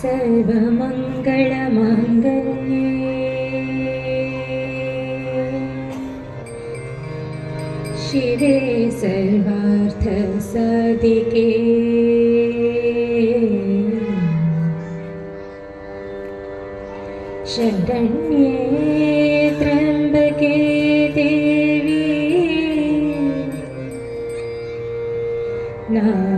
सर्वमङ्गलमाङ्गल्ये। शिरे सर्वार्थसदिके। शरण्ये त्र्यम्बके देवी। ना